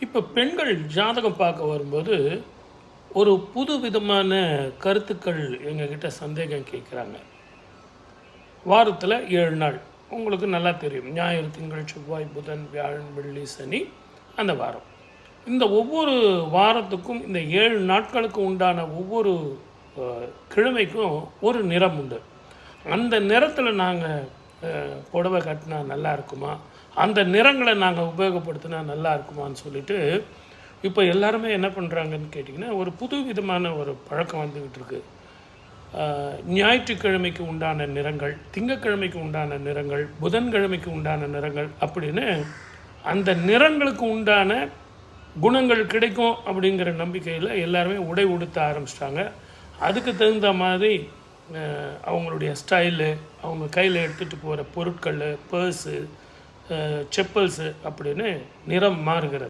இப்போ பெண்கள் ஜாதகம் பார்க்க வரும்போது ஒரு புது விதமான கருத்துக்கள் எங்ககிட்ட சந்தேகம் கேட்குறாங்க. வாரத்தில் ஏழு நாள். உங்களுக்கு நல்லா தெரியும். ஞாயிறு திங்கள் செவ்வாய் புதன் வியாழன் வெள்ளி சனி அந்த வாரம். இந்த ஒவ்வொரு வாரத்துக்கும் இந்த ஏழு நாட்களுக்கு உண்டான ஒவ்வொரு கிழமைக்கும் ஒரு நிறம் உண்டு. அந்த நிறத்தில் நாங்கள் புடவை கட்டினா நல்லா இருக்குமா? அந்த நிறங்களை நாங்கள் உபயோகப்படுத்தினா நல்லா இருக்குமான்னு சொல்லிட்டு இப்போ எல்லாருமே என்ன பண்ணுறாங்கன்னு கேட்டிங்கன்னா ஒரு புது விதமான ஒரு பழக்கம் வந்துக்கிட்டு இருக்கு. ஞாயிற்றுக்கிழமைக்கு உண்டான நிறங்கள் திங்கக்கிழமைக்கு உண்டான நிறங்கள் புதன்கிழமைக்கு உண்டான நிறங்கள் அப்படின்னு அந்த நிறங்களுக்கு உண்டான குணங்கள் கிடைக்கும் அப்படிங்கிற நம்பிக்கையில் எல்லாருமே உடை உடுத்த ஆரம்பிச்சிட்டாங்க. அதுக்கு தகுந்த மாதிரி அவங்களுடைய ஸ்டைலு அவங்க கையில் எடுத்துகிட்டு போகிற பொருட்கள் பர்ஸு செப்பல்ஸு அப்படின்னு நிறம் மாறுகிறது.